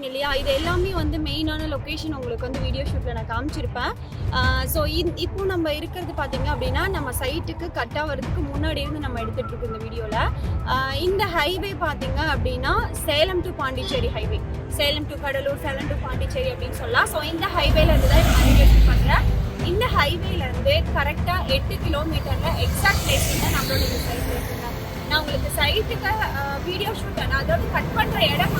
Location இல்லையா? இது எல்லாமே வந்து மெயினான லொக்கேஷன் உங்களுக்கு வந்து வீடியோ ஷூட்டில் நான் காமிச்சிருப்பேன். ஸோ இப்போ நம்ம இருக்கிறது பார்த்தீங்க அப்படின்னா நம்ம சைட்டுக்கு கட் ஆகிறதுக்கு முன்னாடி இருந்து நம்ம எடுத்துட்டு இருக்கோம் இந்த வீடியோவில் இந்த ஹைவே பார்த்தீங்க அப்படின்னா Salem to Pondicherry highway Salem to Cuddalore Salem to Pondicherry அப்படின்னு சொல்லலாம். ஸோ இந்த ஹைவேல இருந்து தான் நான் வீடியோ ஷூட் பண்ணுறேன் இந்த ஹைவேலேருந்து கரெக்டாக எட்டு கிலோமீட்டரில் எக்ஸாக்ட் பிளேஸில் நம்மளோட இந்த சைட் இருக்குங்க நான் உங்களுக்கு சைட்டுக்கு வீடியோ ஷூட் அதாவது கட் பண்ணுற இடம்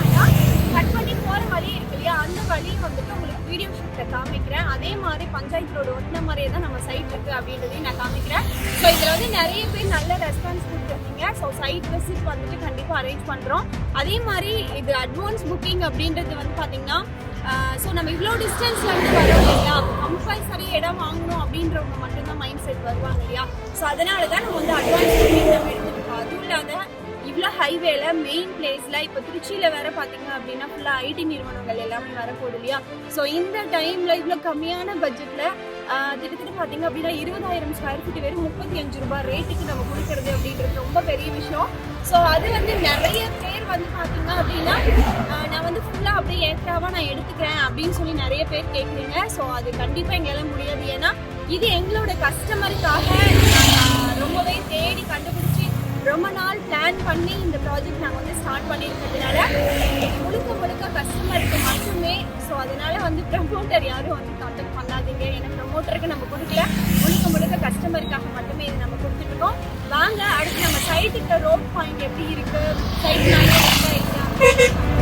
போகிற வழி இருக்கு இல்லையா? அந்த வழி வந்துட்டு உங்களுக்கு வீடியோ ஷூட்டில் காமிக்கிறேன். அதே மாதிரி பஞ்சாயத்து ரோடு ஒட்டின மாதிரியே தான் நம்ம சைட் இருக்குது அப்படின்றதையும் நான் காமிக்கிறேன். ஸோ இதில் வந்து நிறைய பேர் நல்ல ரெஸ்பான்ஸ் கொடுத்துருக்கீங்க. ஸோ சைட் விசிட் வந்துட்டு கண்டிப்பாக அரேஞ்ச் பண்ணுறோம் அதே மாதிரி இது அட்வான்ஸ் புக்கிங் அப்படின்றது வந்து பார்த்தீங்கன்னா ஸோ நம்ம இவ்வளோ டிஸ்டன்ஸ்ல வந்து வரோம் இல்லையா? கம்பல்சரி இடம் வாங்கணும் அப்படின்றவங்க மட்டும்தான் மைண்ட் செட் வருவாங்க இல்லையா? ஸோ அதனால தான் நம்ம வந்து அட்வான்ஸ் ரயில்வேல மெயின் பிளேஸ்ல இப்போ திருச்சியில் வேற பார்த்தீங்க அப்படின்னா ஃபுல்லாக ஐடி நிறுவனங்கள் எல்லாமே வரப்போகுது இல்லையா? ஸோ இந்த டைம்ல இவ்வளோ கம்மியான பட்ஜெட்ல கிட்டத்தட்ட பார்த்தீங்க அப்படின்னா இருபதாயிரம் ஸ்கொயர் ஃபீட் வெறும் முப்பத்தி அஞ்சு ரூபாய் ரேட்டுக்கு நம்ம கொடுக்கறது அப்படின்றது ரொம்ப பெரிய விஷயம். ஸோ அது வந்து நிறைய பேர் வந்து பாத்தீங்க அப்படின்னா நான் வந்து ஃபுல்லாக அப்படியே ஏற்றாவாக நான் எடுத்துக்கிறேன் அப்படின்னு சொல்லி நிறைய பேர் கேட்குறீங்க ஸோ அது கண்டிப்பாக எங்களால முடியாது. ஏன்னா இது எங்களோட கஸ்டமருக்காக ரொம்பவே தேடி கண்டுபிடிச்சி ரொம்ப நாள் பிளான் பண்ணி இந்த ப்ராஜெக்ட் நாங்கள் வந்து ஸ்டார்ட் பண்ணியிருக்கிறதுனால முழுக்க முழுக்க கஸ்டமருக்கு மட்டுமே. ஸோ அதனால வந்து ப்ரமோட்டர் யாரும் வந்து கான்டாக்ட் பண்ணாதீங்க. ஏன்னா ப்ரமோட்டருக்கு நம்ம கொடுக்கல. முழுக்க முழுக்க கஸ்டமருக்காக மட்டுமே இது நம்ம கொடுத்துருக்கோம் வாங்க அடுத்து நம்ம சைட்டுக்கு ரோட் பாயிண்ட் எப்படி இருக்குது சைட் நல்லா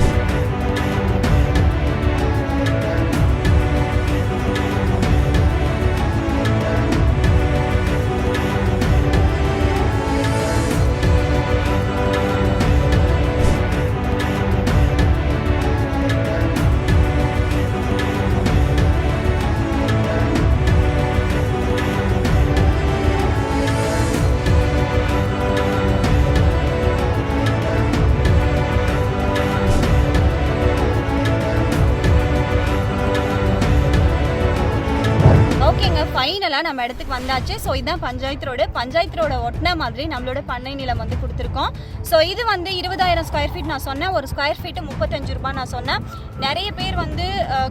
நாங்கள் ஃபைனலாக நம்ம இடத்துக்கு வந்தாச்சு. ஸோ இதுதான் பஞ்சாயத்து ரோடு. பஞ்சாயத்து ரோட ஒட்டின மாதிரி நம்மளோட பண்ணை நிலம் வந்து கொடுத்துருக்கோம். ஸோ இது வந்து இருபதாயிரம் ஸ்கொயர் ஃபீட் நான் சொன்னேன். ஒரு ஸ்கொயர் ஃபீட்டு முப்பத்தஞ்சு ரூபாய் நான் சொன்னேன். நிறைய பேர் வந்து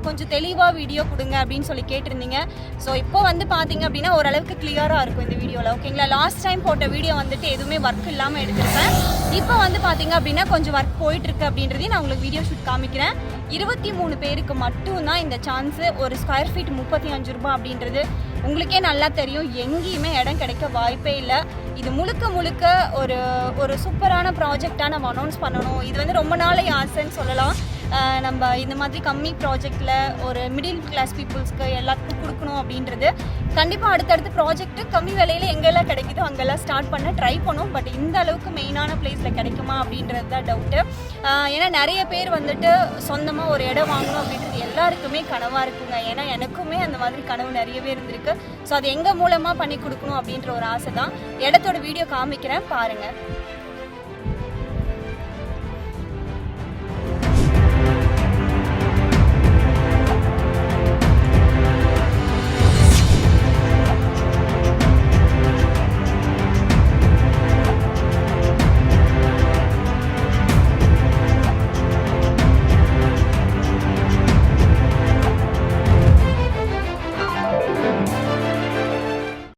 கொஞ்சம் தெளிவாக வீடியோ கொடுங்க அப்படின்னு சொல்லி கேட்டிருந்தீங்க. ஸோ இப்போ வந்து பார்த்தீங்க அப்படின்னா ஓரளவுக்கு கிளியராக இருக்கும் இந்த வீடியோவில் ஓகேங்களா லாஸ்ட் டைம் போட்ட வீடியோ வந்துட்டு எதுவுமே ஒர்க் இல்லாமல் எடுத்திருப்பேன். இப்போ வந்து பார்த்தீங்க அப்படின்னா கொஞ்சம் ஒர்க் போயிட்டுருக்கு அப்படின்றதையும் நான் உங்களுக்கு வீடியோ ஷூட் காமிக்கிறேன். இருபத்தி மூணு பேருக்கு மட்டும்தான் இந்த சான்ஸு ஒரு ஸ்கொயர் ஃபீட் முப்பத்தி அஞ்சு ரூபாய் அப்படின்றது உங்களுக்கே நல்லா தெரியும். எங்கேயுமே இடம் கிடைக்க வாய்ப்பே இல்லை. இது முழுக்க முழுக்க ஒரு ஒரு சூப்பரான ப்ராஜெக்டாக நம்ம அனௌன்ஸ் பண்ணணும். இது வந்து ரொம்ப நாளை ஆசைன்னு சொல்லலாம். நம்ம இந்த மாதிரி கம்மி ப்ராஜெக்டில் ஒரு மிடில் கிளாஸ் பீப்புள்ஸ்க்கு எல்லாத்துக்கும் கொடுக்கணும் அப்படின்றது கண்டிப்பாக அடுத்தடுத்த ப்ராஜெக்ட்டு கம்மி விலையில் எங்கெல்லாம் கிடைக்குதோ அங்கெல்லாம் ஸ்டார்ட் பண்ண ட்ரை பண்ணும். பட் இந்த அளவுக்கு மெயினான பிளேஸில் கிடைக்குமா அப்படின்றது தான் டவுட்டு ஏன்னா நிறைய பேர் வந்துட்டு சொந்தமாக ஒரு இடம் வாங்கணும் அப்படின்றது எல்லாருக்குமே கனவாக இருக்குங்க. ஏன்னா எனக்குமே அந்த மாதிரி கனவு நிறையவே இருந்திருக்கு. ஸோ அது எங்கள் மூலமாக பண்ணி கொடுக்கணும் அப்படின்ற ஒரு ஆசை தான். இடத்தோட வீடியோ காமிக்கிறேன். பாருங்கள்